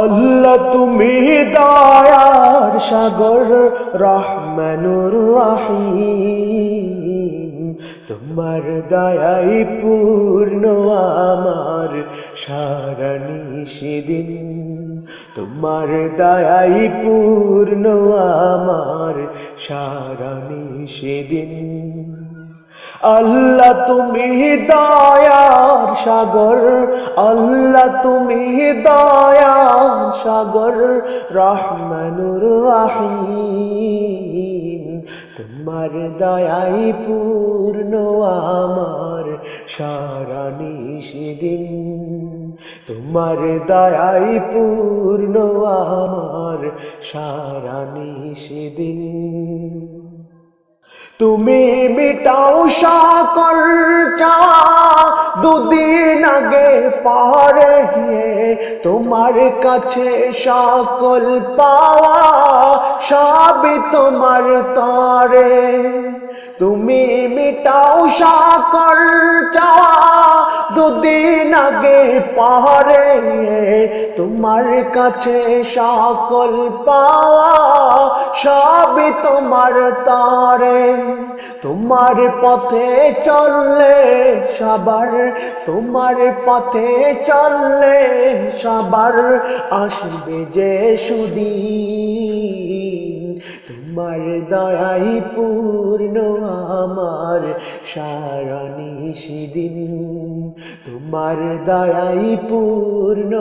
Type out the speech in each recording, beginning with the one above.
আল্লাহ তুমি দয়ার সাগর, রহমানুর রাহিম। তোমার দয়াই পূর্ণ আমার সারা নিষেদিন তোমার দয়াই পূর্ণ আমার সারা নিষেদিন আল্লাহ তুমি দয়ার সাগর, আল্লাহ তুমি দয়ার সাগর, রহমানুর রাহিম। তোমার দয়াই পূর্ণ আমার সারা নিষেদিন তোমার দয়াই পূর্ণ আমার সারা নিষেদিন তুমি মিটাও সাকর চা দুদিন আগে পারে তোমার কাছে সকল পাওয়া সবই তোমার তরে। তুমি মিটাও সাকর চা দুদিন আগে পারে তোমার কাছে সকল পাওয়া সবই তোমার তারে। তোমার পথে চললে সবার তোমার পথে চললে সবার আসবে যে সুদিন। তোমার দয়াই পূর্ণ আমার সারা নিষিদিন তোমার দয়াই পূর্ণ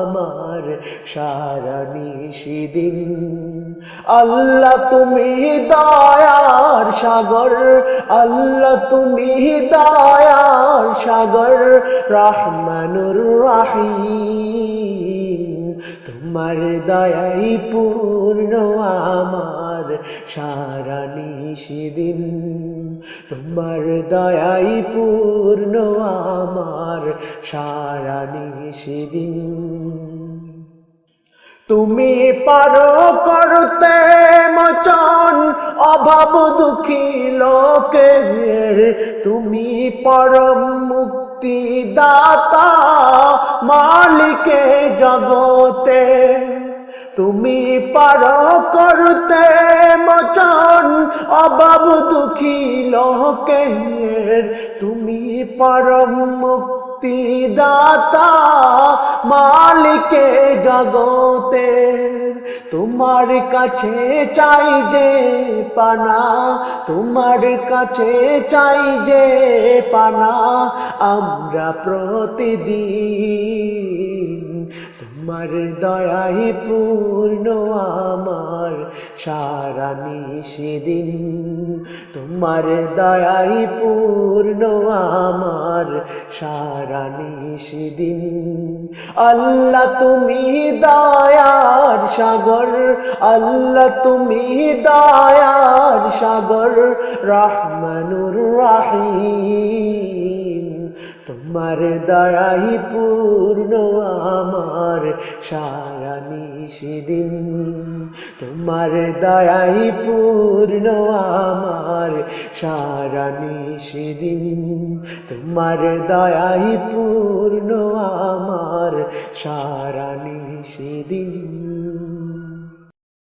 আমার সারা নিষিদিন আল্লাহ তুমি দয়ার সাগর, আল্লাহ তুমি দয়ার সাগর, রহমানুর রাহিম। তোমার দয়াই পূর্ণ আমার সারা নিষিদিন তোমার দয়াই পূর্ণ আমার সারা নিষিদিন তুমি পারো করতে মচন, অভাব দুঃখী লোকের তুমি পরম মুক্তি দাতা মালিকে জগতে। তুমি পারো করতে মচন, অভাব দুঃখী লোকের। তুমি পরম মুক্তি দাতা মালিকে জগতে। তোমার কাছে চাই যে পানা তোমার কাছে চাই যে পানা আমরা প্রতিদিন তোমার দয়াই পূর্ণ আমার, সারা নিষেদিন তোমার দয়াই পূর্ণ আমার, সারা নিষেদিন আল্লাহ তুমি দয়ার সাগর, আল্লাহ তুমি দয়ার সাগর, রহমানুর রাহিম। তোমার দয়াই পূর্ণ আমার সারা নিষেদিন তোমার দয়াই পূর্ণ আমার সারা নিষেদিন তোমার দয়াই পূর্ণ আমার সারা নিষেদিন